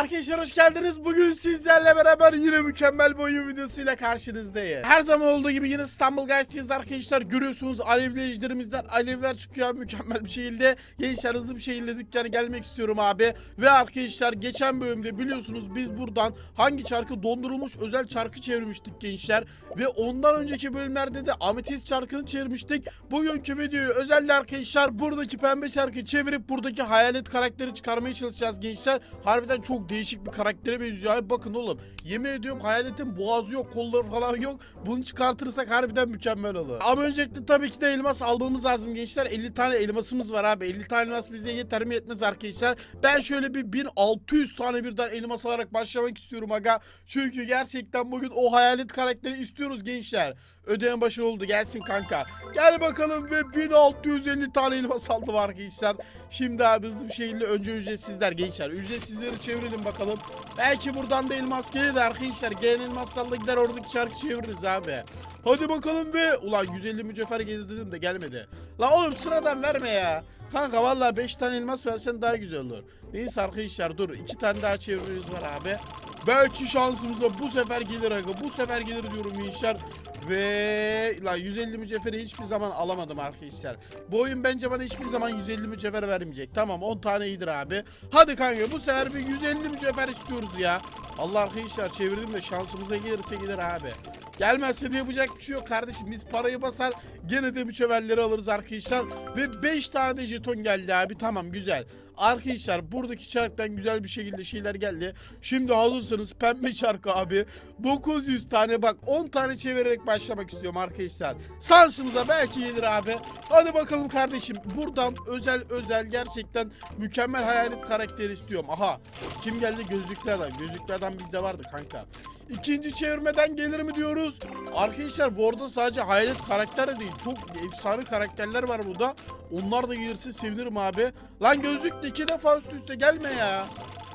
Arkadaşlar hoş geldiniz. Bugün sizlerle beraber yine mükemmel bir oyun videosuyla karşınızdayız. Her zaman olduğu gibi yine İstanbul Guys'teyiz arkadaşlar. Görüyorsunuz alevleyicilerimizden alevler çıkıyor mükemmel bir şekilde. Gençler hızlı bir şekilde dükkana gelmek istiyorum abi. Ve arkadaşlar geçen bölümde biliyorsunuz biz buradan hangi çarkı dondurulmuş özel çarkı çevirmiştik gençler. Ve ondan önceki bölümlerde de ametist çarkını çevirmiştik. Bugünkü videoyu özellikle arkadaşlar buradaki pembe çarkı çevirip buradaki hayalet karakteri çıkarmaya çalışacağız gençler. Harbiden çok değişik bir karaktere benziyor abi. Bakın oğlum yemin ediyorum hayaletin boğazı yok kolları falan yok. Bunu çıkartırsak harbiden mükemmel olur. Ama öncelikle tabii ki de elmas almamız lazım gençler. 50 tane elmasımız var abi. 50 tane elmas bize yeter mi yetmez arkadaşlar. Ben şöyle bir 1600 tane birden elmas alarak başlamak istiyorum aga. Çünkü gerçekten bugün o hayalet karakteri istiyoruz gençler. Ödeme başı oldu gelsin kanka. Gel bakalım ve 1650 tane elmas aldım arkadaşlar. Şimdi abi hızlı bir şekilde önce ücretsizler gençler. Ücretsizleri çevirelim bakalım. Belki buradan da elmas gelir de arkadaşlar. Gelen elmaslarla gider oradaki çarkı çeviririz abi. Hadi bakalım ve ulan 150 mücevher gelir dedim de gelmedi. La oğlum sıradan verme ya. Kanka vallahi 5 tane elmas versen daha güzel olur. Neyse arkadaşlar dur 2 tane daha çevirimiz var abi. Belki şansımıza bu sefer gelir aga. Bu sefer gelir diyorum gençler. Ve la 150 mücevheri hiçbir zaman alamadım arkadaşlar. Bu oyun bence bana hiçbir zaman 150 mücevher vermeyecek. Tamam 10 tane iyidir abi. Hadi kanka bu sefer bir 150 mücevher istiyoruz ya. Allah arkadaşlar çevirdim de şansımıza gelirse gelir abi. Gelmezse de yapacak bir şey yok kardeşim. Biz parayı basar gene de mücevherleri alırız arkadaşlar. Ve 5 tane jeton geldi abi. Tamam güzel. Arkadaşlar buradaki çarktan güzel bir şekilde şeyler geldi. Şimdi hazırsanız pembe çark abi. 900 tane bak 10 tane çevirerek başlamak istiyorum arkadaşlar. Sarsınıza belki gelir abi. Hadi bakalım kardeşim. Buradan özel özel gerçekten mükemmel hayalet karakteri istiyorum. Aha. Kim geldi? Gözlüklü adam. Gözlüklü adam bizde vardı kanka. İkinci çevirmeden gelir mi diyoruz? Arkadaşlar bu arada sadece hayalet karakter de değil. Çok efsane karakterler var burada. Onlar da gelirse sevinirim abi. Lan gözlüklü iki defa üst üste gelme ya.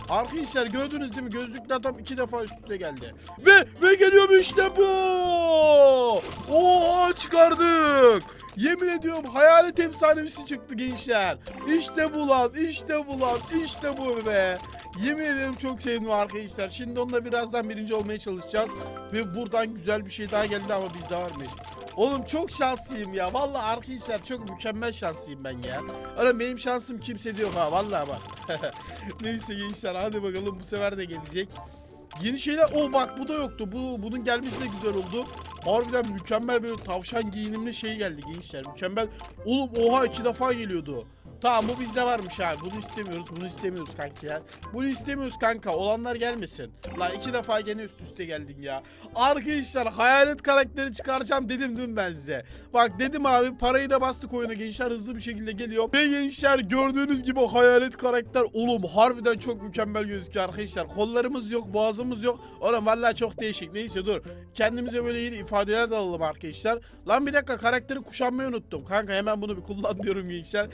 Arkadaşlar gördünüz değil mi? Gözlüklü adam iki defa üst üste geldi. Ve ve geliyor işte bu. Oha çıkardık. Yemin ediyorum hayalet efsanevisi çıktı gençler. İşte bu lan, işte bu lan, işte bu be. Yemin ederim çok sevdim arkadaşlar. Şimdi onunla birazdan birinci olmaya çalışacağız. Ve buradan güzel bir şey daha geldi ama bizde varmış. Oğlum çok şanslıyım ya. Vallahi arkadaşlar çok mükemmel şanslıyım ben ya. Oğlum benim şansım kimsede yok ha. Vallahi bak. Neyse gençler hadi bakalım bu sefer de gelecek. Yeni şeyler. O bak bu da yoktu. Bu bunun gelmesi de güzel oldu. Harbiden mükemmel böyle tavşan giyinimli şey geldi gençler. Mükemmel. Oğlum oha iki defa geliyordu. Tamam bu bizde varmış abi. Bunu istemiyoruz. Bunu istemiyoruz kanka ya. Bunu istemiyoruz kanka. Olanlar gelmesin. La iki defa gene üst üste geldin ya. Arkadaşlar hayalet karakteri çıkaracağım dedim dün ben size. Bak dedim abi parayı da bastık oyuna gençler hızlı bir şekilde geliyor. Ve gençler gördüğünüz gibi hayalet karakter oğlum harbiden çok mükemmel gözüküyor arkadaşlar. Kollarımız yok boğazımız yok. Oğlum vallahi çok değişik. Neyse dur. Kendimize böyle yeni ifadeler de alalım arkadaşlar. Lan bir dakika karakteri kuşanmayı unuttum. Kanka hemen bunu bir kullan diyorum gençler.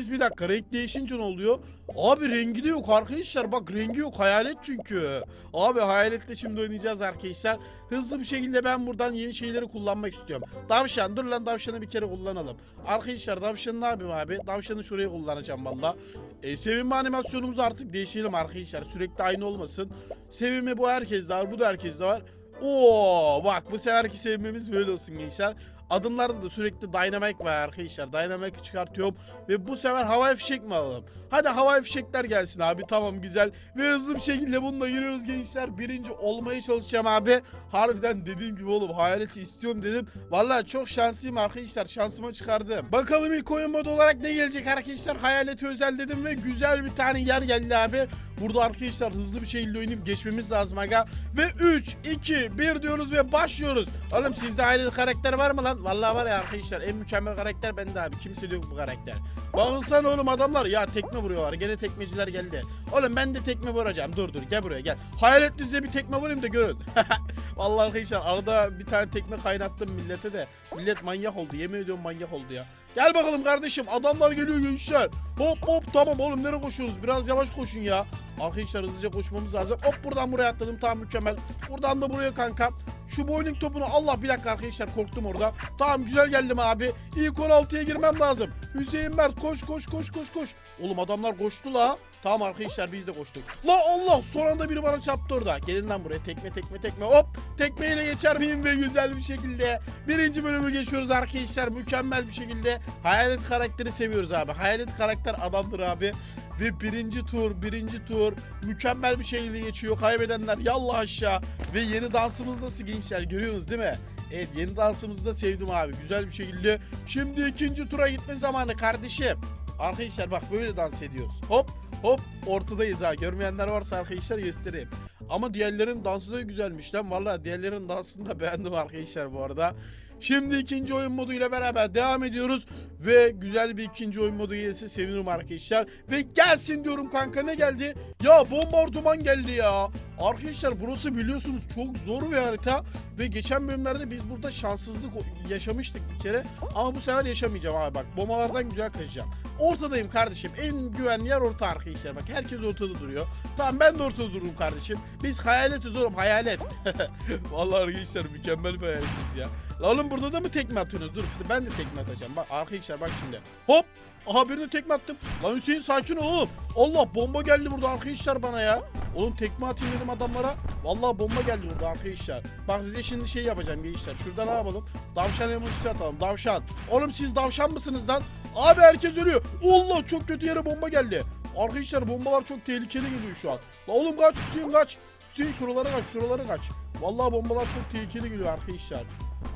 Rengimiz bir dakika renk değişince ne oluyor? Abi rengi de yok arkadaşlar. Bak rengi yok hayalet çünkü. Abi hayaletle şimdi oynayacağız arkadaşlar. Hızlı bir şekilde ben buradan yeni şeyleri kullanmak istiyorum. Davşan dur lan davşanı bir kere kullanalım. Arkadaşlar davşanı ne yapayım abi? Davşanı şuraya kullanacağım valla. E, sevinme animasyonumuzu artık değiştirelim arkadaşlar. Sürekli aynı olmasın. Sevimi bu herkeste var. Bu da herkeste var. Oo bak bu seferki sevmemiz böyle olsun gençler. Adımlarda da sürekli dynamic var arkadaşlar. Dynamic çıkartıyorum ve bu sefer havai fişek mi alalım? Hadi havai fişekler gelsin abi. Tamam güzel. Ve hızlı bir şekilde bununla giriyoruz gençler. Birinci olmaya çalışacağım abi. Harbiden dediğim gibi oğlum hayaleti istiyorum dedim. Vallahi çok şanslıyım arkadaşlar. Şansıma çıkardım. Bakalım ilk oyun modu olarak ne gelecek arkadaşlar? Hayaleti özel dedim ve güzel bir tane yer geldi abi. Burada arkadaşlar hızlı bir şekilde oynayıp geçmemiz lazım aga. Ve 3, 2, 1 diyoruz ve başlıyoruz. Oğlum sizde ayrı karakter var mı lan? Vallahi var ya arkadaşlar en mükemmel karakter bende abi. Kimse yok bu karakter. Bakın sen oğlum adamlar ya tekme vuruyorlar. Gene tekmeciler geldi. Oğlum ben de tekme vuracağım. Dur dur gel buraya gel. Hayalet düzeye bir tekme vurayım da görün. Vallahi arkadaşlar arada bir tane tekme kaynattım millete de. Millet manyak oldu. Yemin ediyorum manyak oldu ya. Gel bakalım kardeşim. Adamlar geliyor gençler. Hop hop tamam oğlum nereye koşuyorsunuz? Biraz yavaş koşun ya. Arkadaşlar hızlıca koşmamız lazım. Hop buradan buraya atladım. Tamam mükemmel. Buradan da buraya kanka. Şu bowling topunu Allah bir dakika arkadaşlar korktum orada. Tamam güzel geldim abi. İlk 16'ya girmem lazım. Hüseyin Mert koş koş koş koş koş. Oğlum adamlar koştu la. Tamam arkadaşlar biz de koştuk. La Allah son anda biri bana çarptı orada. Gelin lan buraya tekme tekme tekme hop. Tekmeyle geçer miyim ve güzel bir şekilde. Birinci bölümü geçiyoruz arkadaşlar. Mükemmel bir şekilde. Hayalet karakteri seviyoruz abi. Hayalet karakter adamdır abi. Ve birinci tur, birinci tur mükemmel bir şekilde geçiyor. Kaybedenler yallah aşağı. Ve yeni dansımız nasıl gençler görüyorsunuz değil mi? Evet yeni dansımızı da sevdim abi. Güzel bir şekilde. Şimdi ikinci tura gitme zamanı kardeşim. Arkadaşlar bak böyle dans ediyoruz. Hop hop ortadayız ha. Görmeyenler varsa arkadaşlar göstereyim. Ama diğerlerin dansı da güzelmiş lan. Valla diğerlerin dansını da beğendim arkadaşlar bu arada. Şimdi ikinci oyun moduyla beraber devam ediyoruz. Ve güzel bir ikinci oyun modu gelirse sevinirim arkadaşlar. Ve gelsin diyorum kanka ne geldi? Ya bombardıman geldi ya. Arkadaşlar burası biliyorsunuz çok zor bir harita. Ve geçen bölümlerde biz burada şanssızlık yaşamıştık bir kere. Ama bu sefer yaşamayacağım abi bak. Bombalardan güzel kaçacağım. Ortadayım kardeşim. En güvenli yer orta arkadaşlar. Bak herkes ortada duruyor. Tamam ben de ortada dururum kardeşim. Biz hayaletiz oğlum hayalet. Vallahi arkadaşlar mükemmel bir hayaletiz ya. La oğlum burada da mı tekme atıyorsunuz? Dur ben de tekme atacağım. Bak arkadaşlar bak şimdi. Hop. Aha birini tekme attım. Lan Hüseyin sakin oğlum. Allah bomba geldi burada arkadaşlar bana ya. Oğlum tekme atayım dedim adamlara. Vallahi bomba geldi burada arkadaşlar. Bak size şimdi şey yapacağım gençler. Şurada ne yapalım? Davşan emojisi atalım. Davşan. Oğlum siz davşan mısınız lan? Abi herkes ölüyor. Allah çok kötü yere bomba geldi. Arkadaşlar bombalar çok tehlikeli geliyor şu an. La oğlum kaç Hüseyin kaç. Hüseyin şuralara kaç şuralara kaç. Vallahi bombalar çok tehlikeli geliyor arkadaşlar.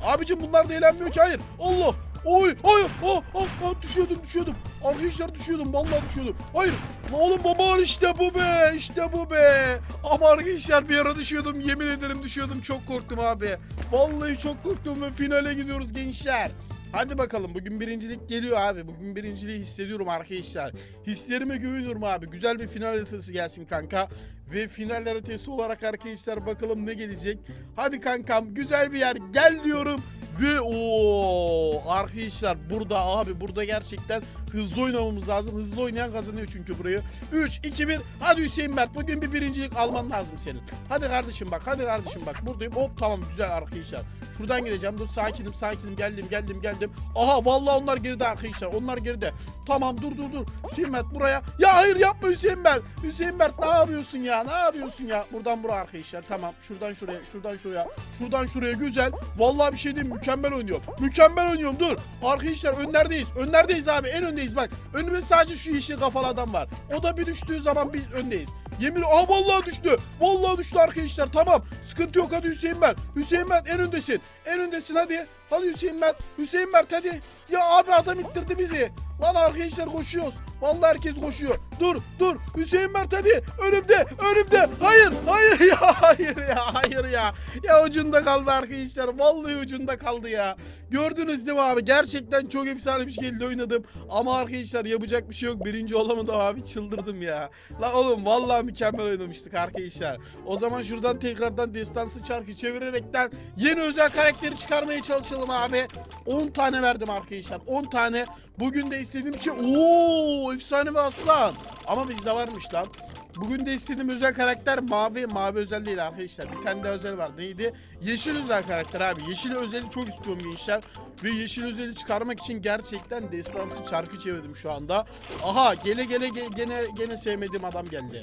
Abicim bunlar da eğlenmiyor ki hayır. Allah. Oy hayır. Oh, oh, oh, düşüyordum düşüyordum. Arkadaşlar düşüyordum vallahi düşüyordum. Hayır. La oğlum bombalar işte bu be işte bu be. Ama arkadaşlar bir ara düşüyordum yemin ederim düşüyordum çok korktum abi. Vallahi çok korktum ve finale gidiyoruz gençler. Hadi bakalım bugün birincilik geliyor abi. Bugün birinciliği hissediyorum arkadaşlar. Hislerime güveniyorum abi. Güzel bir final haritası gelsin kanka. Ve final haritası olarak arkadaşlar bakalım ne gelecek. Hadi kankam güzel bir yer gel diyorum. Ve o arkadaşlar burada abi burada gerçekten hızlı oynamamız lazım. Hızlı oynayan kazanıyor çünkü burayı. 3, 2, 1. Hadi Hüseyin Mert bugün bir birincilik alman lazım senin. Hadi kardeşim bak hadi kardeşim bak buradayım. Hop tamam güzel arkadaşlar. Şuradan gideceğim. Dur sakinim sakinim geldim geldim geldim. Aha vallahi onlar geride arkadaşlar. Onlar geride. Tamam dur dur dur. Hüseyin Mert buraya. Ya hayır yapma Hüseyin Mert. Hüseyin Mert ne yapıyorsun ya? Ne yapıyorsun ya? Buradan buraya arkadaşlar. Tamam. Şuradan şuraya. Şuradan şuraya. Şuradan şuraya güzel. Vallahi bir şey diyeyim mükemmel oynuyorum. Mükemmel oynuyorum. Dur. Arkadaşlar önlerdeyiz. Önlerdeyiz abi. En öndeyiz bak. Önümde sadece şu yeşil kafalı adam var. O da bir düştüğü zaman biz öndeyiz. Yemin Aa vallahi düştü. Vallahi düştü arkadaşlar. Tamam. Sıkıntı yok hadi Hüseyin Mert. Hüseyin Mert en öndesin. En öndesin hadi. Hadi Hüseyin Mert. Hüseyin Mert hadi. Ya abi adam ittirdi bizi. Lan arkadaşlar koşuyoruz. Vallahi herkes koşuyor. Dur dur. Hüseyin Mert hadi. Önümde. Önümde. Hayır. Hayır ya. Hayır ya. Hayır ya. Ya ucunda kaldı arkadaşlar. Vallahi ucunda kaldı ya. Gördünüz değil mi abi? Gerçekten çok efsane bir şekilde oynadım. Ama arkadaşlar yapacak bir şey yok. Birinci olamadım abi. Çıldırdım ya. La oğlum vallahi mükemmel oynamıştık arkadaşlar. O zaman şuradan tekrardan destansı çarkı çevirerekten yeni özel karakteri çıkarmaya çalışalım abi. 10 tane verdim arkadaşlar. 10 tane. Bugün de istediğim şey ooo efsane ve aslan. Ama bizde varmış lan. Bugün de istediğim özel karakter mavi. Mavi özel değil arkadaşlar. Bir tane de özel var. Neydi? Yeşil özel karakter abi. Yeşil özeli çok istiyorum gençler. Ve yeşil özeli çıkarmak için gerçekten destansı çarkı çevirdim şu anda. Aha gele gele ge- gene gene sevmediğim adam geldi.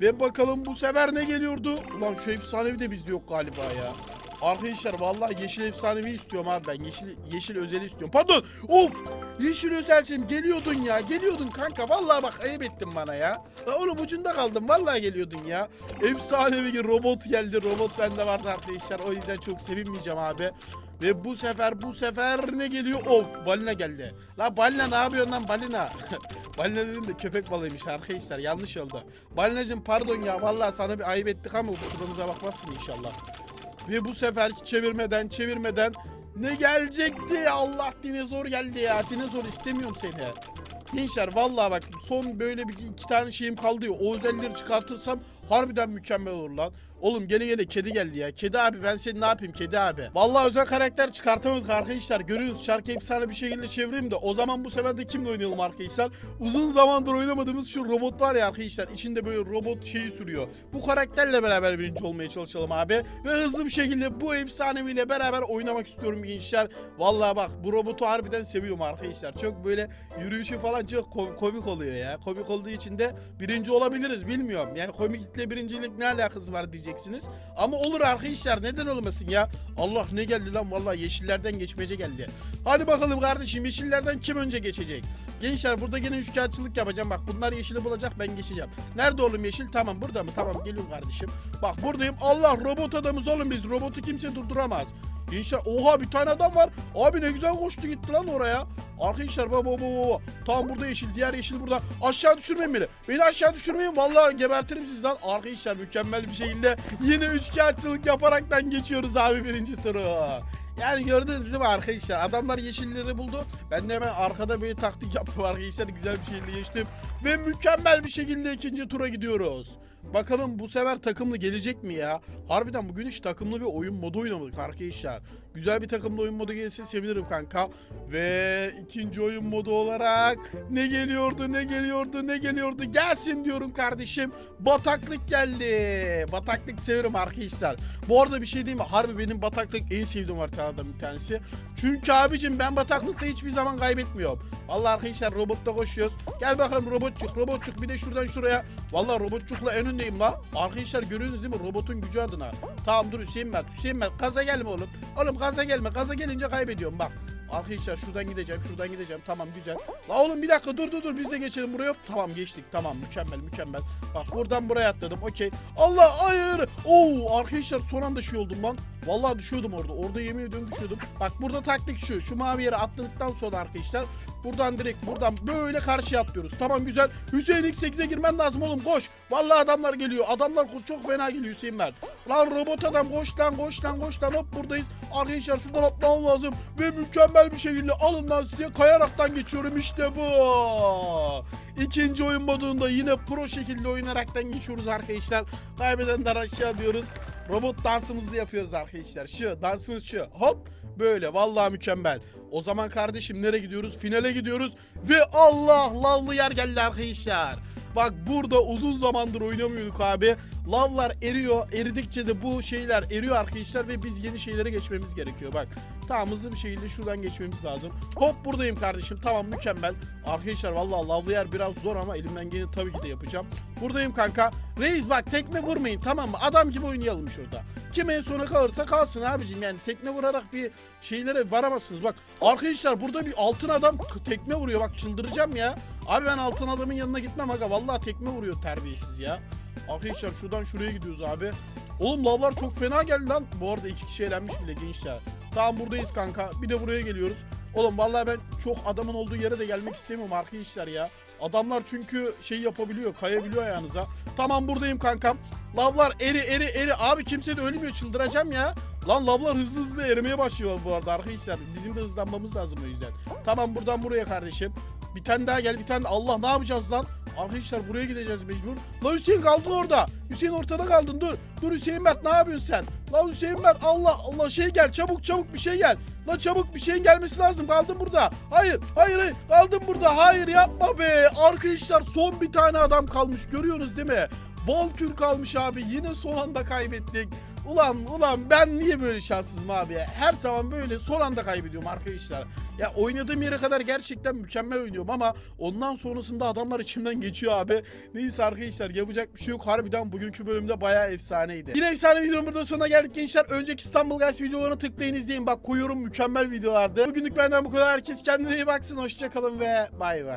Ve bakalım bu sefer ne geliyordu? Ulan şu efsanevi de bizde yok galiba ya. Arkadaşlar vallahi yeşil efsanevi istiyorum abi ben. Yeşil yeşil özeli istiyorum. Pardon. Of! Yeşil özelciğim geliyordun ya. Geliyordun kanka. Vallahi bak ayıp ettin bana ya. La oğlum ucunda kaldım. Vallahi geliyordun ya. Efsanevi bir robot geldi. Robot bende vardı arkadaşlar. O yüzden çok sevinmeyeceğim abi. Ve bu sefer bu sefer ne geliyor? Of balina geldi. La balina ne yapıyorsun lan balina? balina dedim de köpek balığıymış arkadaşlar yanlış oldu. Balinacım pardon ya vallahi sana bir ayıp ettik ama kusurumuza bakmazsın inşallah. Ve bu seferki çevirmeden çevirmeden ne gelecekti? Allah dinozor geldi ya. Dinozor istemiyorum seni. Gençler vallahi bak son böyle bir iki tane şeyim kaldı ya. O özellikleri çıkartırsam harbiden mükemmel olur lan. Oğlum gele gele kedi geldi ya. Kedi abi ben seni ne yapayım kedi abi. Vallahi özel karakter çıkartamadık arkadaşlar. Görüyorsunuz şarkı efsane bir şekilde çevireyim de o zaman bu sefer de kimle oynayalım arkadaşlar? Uzun zamandır oynamadığımız şu robot var ya arkadaşlar. İçinde böyle robot şeyi sürüyor. Bu karakterle beraber birinci olmaya çalışalım abi. Ve hızlı bir şekilde bu efsaneviyle beraber oynamak istiyorum gençler. Vallahi bak bu robotu harbiden seviyorum arkadaşlar. Çok böyle yürüyüşü falan çok kom- komik oluyor ya. Komik olduğu için de birinci olabiliriz bilmiyorum. Yani komiklikle birincilik ne alakası var diyeceksiniz. Ama olur arkadaşlar neden olmasın ya. Allah ne geldi lan vallahi yeşillerden geçmece geldi. Hadi bakalım kardeşim yeşillerden kim önce geçecek? Gençler burada yine üçkağıtçılık yapacağım. Bak bunlar yeşili bulacak ben geçeceğim. Nerede oğlum yeşil? Tamam burada mı? Tamam geliyorum kardeşim. Bak buradayım. Allah robot adamız oğlum biz. Robotu kimse durduramaz. Gençler oha bir tane adam var. Abi ne güzel koştu gitti lan oraya. Arkadaşlar baba baba baba. Tam burada yeşil. Diğer yeşil burada. Aşağı düşürmeyin beni. Beni aşağı düşürmeyin. Vallahi gebertirim sizden. Arkadaşlar mükemmel bir şekilde yine üçkağıtçılık yaparaktan geçiyoruz abi birinci turu. Yani gördünüz değil mi arkadaşlar? Adamlar yeşilleri buldu. Ben de hemen arkada bir taktik yaptım arkadaşlar. Güzel bir şekilde geçtim. Ve mükemmel bir şekilde ikinci tura gidiyoruz. Bakalım bu sefer takımlı gelecek mi ya? Harbiden bugün hiç takımlı bir oyun modu oynamadık arkadaşlar. Güzel bir takımlı oyun modu gelirse sevinirim kanka. Ve ikinci oyun modu olarak ne geliyordu ne geliyordu ne geliyordu gelsin diyorum kardeşim. Bataklık geldi. Bataklık severim arkadaşlar. Bu arada bir şey diyeyim mi? Harbi benim bataklık en sevdiğim haritalardan bir tanesi. Çünkü abicim ben bataklıkta hiçbir zaman kaybetmiyorum. Vallahi arkadaşlar robotta koşuyoruz. Gel bakalım robotçuk robotçuk bir de şuradan şuraya. Vallahi robotçukla en öndeyim la. Arkadaşlar görüyorsunuz değil mi robotun gücü adına. Tamam dur Hüseyin Mert Hüseyin Mert gaza gelme oğlum. Oğlum gaza gelme gaza gelince kaybediyorum bak. Arkadaşlar şuradan gideceğim şuradan gideceğim tamam güzel. La oğlum bir dakika dur dur dur biz de geçelim buraya. Tamam geçtik tamam mükemmel mükemmel. Bak buradan buraya atladım okey. Allah hayır. Oo arkadaşlar son anda şey oldum lan. Vallahi düşüyordum orada. Orada yemin ediyorum düşüyordum. Bak burada taktik şu. Şu mavi yere atladıktan sonra arkadaşlar buradan direkt buradan böyle karşıya atlıyoruz. Tamam güzel. Hüseyin X8'e girmen lazım oğlum koş. Vallahi adamlar geliyor. Adamlar çok fena geliyor Hüseyin Mert. Lan robot adam koş lan koş lan koş lan hop buradayız. Arkadaşlar şuradan atlamam lazım. Ve mükemmel bir şekilde alın lan size kayaraktan geçiyorum işte bu. İkinci oyun modunda yine pro şekilde oynaraktan geçiyoruz arkadaşlar. Kaybedenden aşağı diyoruz. Robot dansımızı yapıyoruz arkadaşlar. Şu dansımız şu. Hop böyle vallahi mükemmel. O zaman kardeşim nereye gidiyoruz? Finale gidiyoruz. Ve Allah lavlı yer geldi arkadaşlar. Bak burada uzun zamandır oynamıyorduk abi. Lavlar eriyor. Eridikçe de bu şeyler eriyor arkadaşlar ve biz yeni şeylere geçmemiz gerekiyor. Bak tamam hızlı bir şekilde şuradan geçmemiz lazım. Hop buradayım kardeşim. Tamam mükemmel. Arkadaşlar vallahi lavlı yer biraz zor ama elimden geleni tabii ki de yapacağım. Buradayım kanka. Reis bak tekme vurmayın tamam mı? Adam gibi oynayalım şurada. Kim en sona kalırsa kalsın abicim. Yani tekme vurarak bir şeylere varamazsınız. Bak arkadaşlar burada bir altın adam tekme vuruyor. Bak çıldıracağım ya. Abi ben altın adamın yanına gitmem aga. Vallahi tekme vuruyor terbiyesiz ya. Arkadaşlar şuradan şuraya gidiyoruz abi. Oğlum lavlar çok fena geldi lan. Bu arada iki kişi eğlenmiş bile gençler. Tamam buradayız kanka. Bir de buraya geliyoruz. Oğlum vallahi ben çok adamın olduğu yere de gelmek istemiyorum arkadaşlar ya. Adamlar çünkü şey yapabiliyor, kayabiliyor ayağınıza. Tamam buradayım kankam. Lavlar eri eri eri. Abi kimse de ölmüyor çıldıracağım ya. Lan lavlar hızlı hızlı erimeye başlıyor bu arada arkadaşlar. Bizim de hızlanmamız lazım o yüzden. Tamam buradan buraya kardeşim. Bir tane daha gel bir tane. Allah ne yapacağız lan? Arkadaşlar buraya gideceğiz mecbur. Lan Hüseyin kaldın orada. Hüseyin ortada kaldın dur. Dur Hüseyin Mert ne yapıyorsun sen? Lan Hüseyin Mert Allah Allah şey gel çabuk çabuk bir şey gel. Lan çabuk bir şeyin gelmesi lazım. Kaldım burada. Hayır hayır hayır. Kaldım burada. Hayır yapma be. Arkadaşlar son bir tane adam kalmış. Görüyorsunuz değil mi? Valkür kalmış abi. Yine son anda kaybettik. Ulan ulan ben niye böyle şanssızım abi ya? Her zaman böyle son anda kaybediyorum arkadaşlar. Ya oynadığım yere kadar gerçekten mükemmel oynuyorum ama ondan sonrasında adamlar içimden geçiyor abi. Neyse arkadaşlar yapacak bir şey yok. Harbiden bugünkü bölümde bayağı efsaneydi. Yine efsane videonun burada sonuna geldik gençler. Önceki İstanbul Guys videolarına tıklayın izleyin. Bak koyuyorum mükemmel videolardı. Bugünlük benden bu kadar. Herkes kendine iyi baksın. Hoşçakalın ve bay bay.